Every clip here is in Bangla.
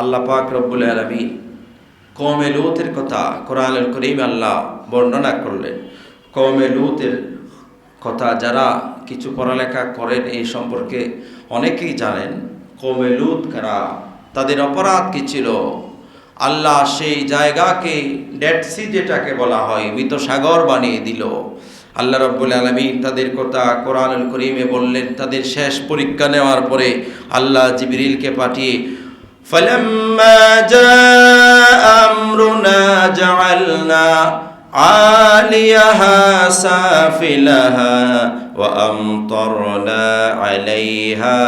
আল্লাহ পাক রব্বুল আলমী কমে লুতের কথা কোরআনুল করিম আল্লাহ বর্ণনা করলেন। কমে লুতের কথা যারা কিছু পড়ালেখা করেন এই সম্পর্কে অনেকেই জানেন কমে লুত কারা? তাদের অপরাধ কি ছিল? আল্লাহ সেই জায়গাকে ডেড সি যেটাকে বলা হয়, মৃত সাগর বানিয়ে দিল। আল্লাহ রব্বুল আলমী তাদের কথা কোরআনুল করিমে বললেন। তাদের শেষ পরীক্ষা নেওয়ার পরে আল্লাহ জিবরিলকে পাঠিয়ে فلما جاء أمرنا جعلنا عاليها سافلها وأمطرنا عليها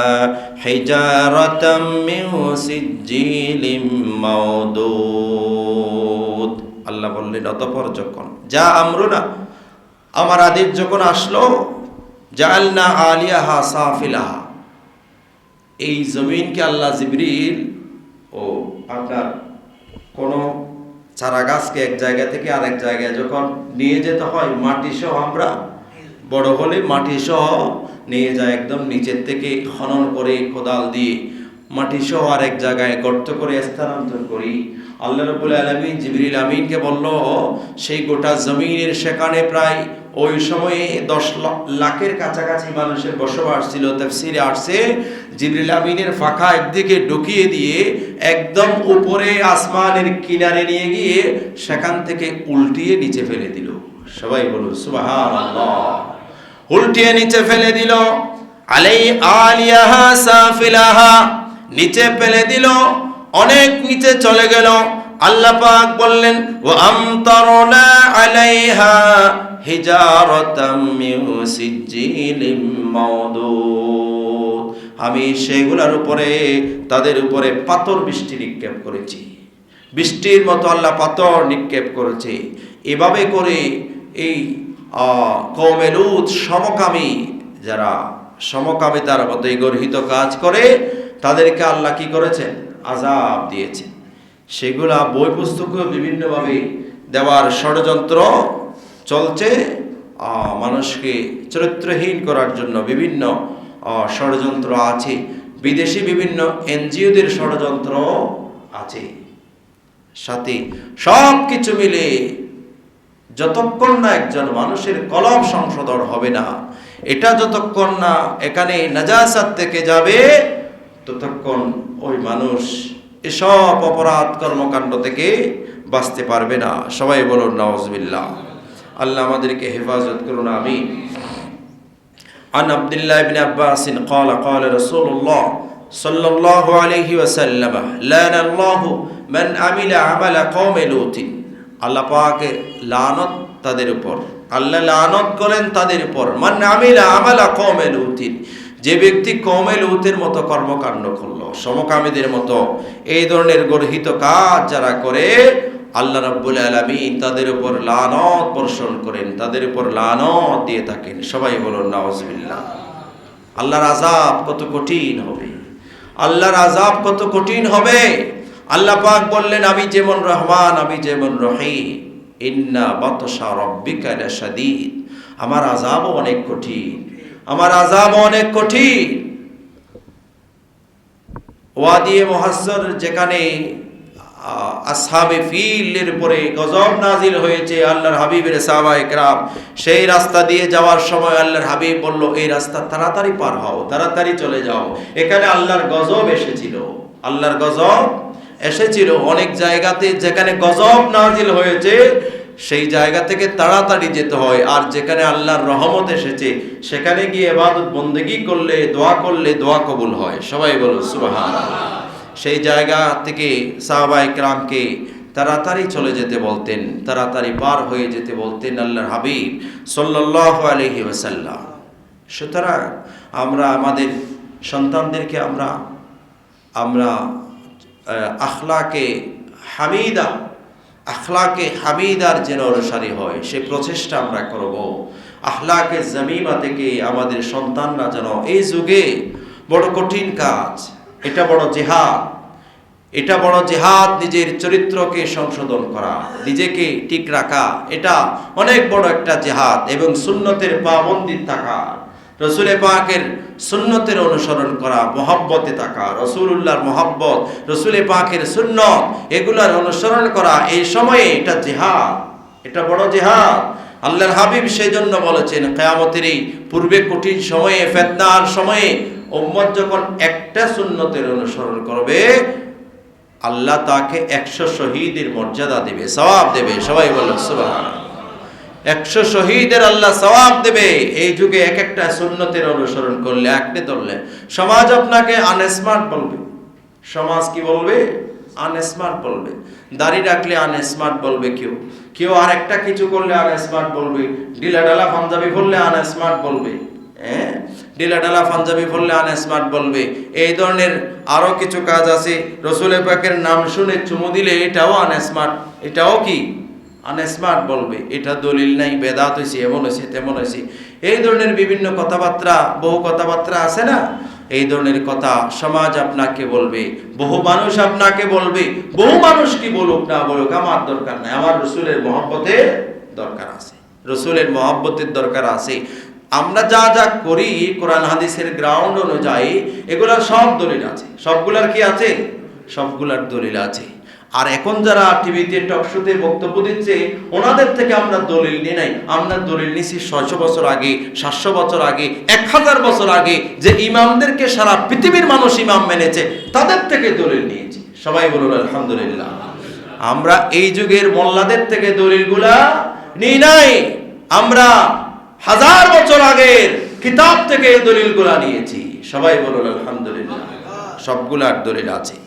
حجارة من سجيل موضود আল্লাহ বললেন অতপর যখন যা আমরুনা আমার আদেশ যখন আসলো জালনা আলিয়াহা সাফিলাহা এই জমিনকে আল্লাহ জিবরিল ও আপনার কোনো চারা গাছকে এক জায়গা থেকে আরেক জায়গায় যখন নিয়ে যেতে হয় মাটি সহ আমরা বড় হলে মাটি সহ নিয়ে যায় একদম নিচের থেকে খনন করে কোদাল দিয়ে মাটি সহ আরেক জায়গায় গর্ত করে স্থানান্তর করি। আল্লাহ রবুল আলমী জিবরিল আমিনকে বলল, সেই গোটা জমিনের সেখানে প্রায় ওই সময়ে দশ লাখের কাছাকাছি মানুষের বসবাস ছিল তফসিরে আসছে। জিবরিল আমিনের ফাঁকা একদিকে ঢুকিয়ে দিয়ে একদম উপরে আসমানের কিনারে নিয়ে গিয়ে সেখান থেকে উল্টিয়ে নিচে ফেলে দিল। সবাই বলুন, সুবহানাল্লাহ। উল্টিয়ে নিচে ফেলে দিল। আলাই আলিয়াহা সাফিলাহা। নিচে ফেলে দিল। অনেক নিচে চলে গেল। আল্লাহ পাক বললেন ও আমতারনা আলাইহা হিজারাতাম আমি সেগুলোর উপরে, তাদের উপরে পাথর বৃষ্টি নিক্ষেপ করেছি। বৃষ্টির মতো আল্লাহ পাথর নিক্ষেপ করেছে। এভাবে করে এই কমেলুদ সমকামী, যারা সমকামিতার মতো গর্হিত কাজ করে, তাদেরকে আল্লাহ কি করেছেন? আজাব দিয়েছেন। সেগুলা বই পুস্তকেও বিভিন্নভাবে দেওয়ার ষড়যন্ত্র চলছে মানুষকে চরিত্রহীন করার জন্য বিভিন্ন ষড়যন্ত্র আছে। বিদেশি বিভিন্ন এনজিওদের ষড়যন্ত্র আছে। সাথে সব কিছু মিলে যতক্ষণ না একজন মানুষের কলম সংশোধন হবে না, এটা যতক্ষণ না এখানে নাজাসাত থেকে যাবে, ততক্ষণ ওই মানুষ এসব অপরাধ কর্মকাণ্ড থেকে বাঁচতে পারবে না সবাই বলুন নওয়াজবিল্লাহ আল্লাহ আমাদেরকে হেফাজত করুন আমি عن عبد الله بن عباس قال قال رسول الله صلى الله عليه وسلم لعن الله من عمل عمل قوم لوط আল্লাহ পাক লানত তাদের উপর আল্লাহ লানত করেন তাদের উপর মান আমিলা আমালা কওমে লুতিন যে ব্যক্তি কমে লুতের মতো কর্মকাণ্ড করলো সমকামীদের মতো। এই ধরনের গর্হিত কাজ যারা করে, আল্লাহ রাব্বুল আলামিন তাদের উপর লানত বর্ষণ করেন, তাদের উপর লানত দিয়ে থাকেন। সবাই বলুন, নাউজুবিল্লাহ। আল্লাহর আজাব কত কঠিন হবে। আল্লাহর আজাব কত কঠিন হবে। আল্লাহ পাক বললেন, আমি যেমন রহমান, আমি যেমন রহিম। আমার আজাবও অনেক কঠিন। আমার আজাব অনেক কঠিন। ওয়াদিয়ে মহাসর যেখানে আসহাবে ফিলের পরে গজব নাজিল হয়েছে আল্লাহর হাবিবের সাহাবা একরাম। সেই রাস্তা দিয়ে যাওয়ার সময় আল্লাহর হাবিব বলল, এই রাস্তা তাড়াতাড়ি পার হও, তাড়াতাড়ি চলে যাও। এখানে আল্লাহর গজব এসেছিল। আল্লাহর গজব এসেছিল। অনেক জায়গাতে যেখানে গজব নাজিল হয়েছে সেই জায়গা থেকে তাড়াতাড়ি যেতে হয়। আর যেখানে আল্লাহর রহমত এসেছে, সেখানে গিয়ে এবাদত বন্দেগি করলে, দোয়া করলে দোয়া কবুল হয়। সবাই বলো সুবাহান সেই জায়গা থেকে সাহাবাই ক্রামকে তাড়াতাড়ি চলে যেতে বলতেন, তাড়াতাড়ি পার হয়ে যেতে বলতেন আল্লাহর হাবিব সাল্লাহ আলহি ওসাল্লাম সুতরাং আমরা, আমাদের সন্তানদেরকে আমরা আমরা আখলাকে হামিদা আখলাকে হামিদার যেন অনুসারী হয়, সে প্রচেষ্টা আমরা করব। আখলাকে জমিমা থেকে আমাদের সন্তানরা যেন এই যুগে বড় কঠিন কাজ, এটা বড় জেহাদ, এটা বড় জেহাদ নিজের চরিত্রকে সংশোধন করা, নিজেকে ঠিক রাখা, এটা অনেক বড় একটা জেহাদ এবং সুন্নতের পাবন্দি থাকা। রসুলে পাকের সুন্নতের অনুসরণ করা, মহাব্বতে থাকা রসুল্লাহর মহাব্বত, রসুলে পাকের সুন্নত, এগুলার অনুসরণ করা, এই সময়ে এটা জেহাদ, এটা বড় জেহাদ। আল্লাহর হাবিব সেই জন্য বলেছেন, কেয়ামতের এই পূর্বে কঠিন সময়ে, ফেতনার সময়ে উম্মত যখন একটা সুন্নতের অনুসরণ করবে, আল্লাহ তাকে একশো শহীদের মর্যাদা দেবে, সওয়াব দেবে। সবাই বলো সুবহান একশো শহীদের আল্লাহ সওয়াব দেবে। এই যুগে এক একটা সুন্নতের অনুসরণ করলে একটে ধরলে। সমাজ আপনাকে আনস্মার্ট বলবে। সমাজ কি বলবে? আনস্মার্ট বলবে। দাড়ি রাখলে আনস্মার্ট বলবে কেউ। কেউ আর একটা কিছু করলে আনস্মার্ট বলবে। ডিলা ডালা পাঞ্জাবি পরলে আনস্মার্ট বলবে। হ্যাঁ? ডিলা ডালা পাঞ্জাবি পরলে আনস্মার্ট বলবে। এই ধরনের আরও কিছু কাজ আছে। রসুলের পাকের নাম শুনে চুমু দিলে এটাও আনস্মার্ট এটাও কি? আনস্মার্ট বলবে, এটা দলিল নাই, বেদাত হয়েছে এমন হয়েছে তেমন হয়েছে এই ধরনের বিভিন্ন কথাবার্তা, বহু কথাবার্তা আছে না? এই ধরনের কথা সমাজ আপনাকে বলবে, বহু মানুষ আপনাকে বলবে, বহু মানুষ কি বলুক না বলুক, আমার দরকার নাই, আমার রসুলের মহব্বতের দরকার আছে, রসুলের মহব্বতের দরকার আছে। আমরা যা যা করি, কোরআন, হাদিসের গ্রাউন্ড অনুযায়ী এগুলার সব দলিল আছে, সবগুলার কি আছে? সবগুলার দলিল আছে। আর এখন যারা টিভিতে টকশোতে বক্তব্য দিচ্ছে, ওনাদের থেকে আমরা দলিল নিয়ে নাই। আমরা দলিল নিছি ছয়শো বছর আগে, সাতশো বছর আগে, এক হাজার বছর আগে যে ইমামদেরকে সারা পৃথিবীর মানুষ ইমাম মেনেছে, তাদের থেকে দলিল নিয়েছি। সবাই বলুন, আলহামদুলিল্লাহ। আমরা এই যুগের মোল্লাদের থেকে দলিলগুলা নিই নাই। আমরা হাজার বছর আগের কিতাব থেকে দলিলগুলা নিয়েছি। সবাই বলুন, আলহামদুলিল্লাহ। সবগুলার দলিল আছে।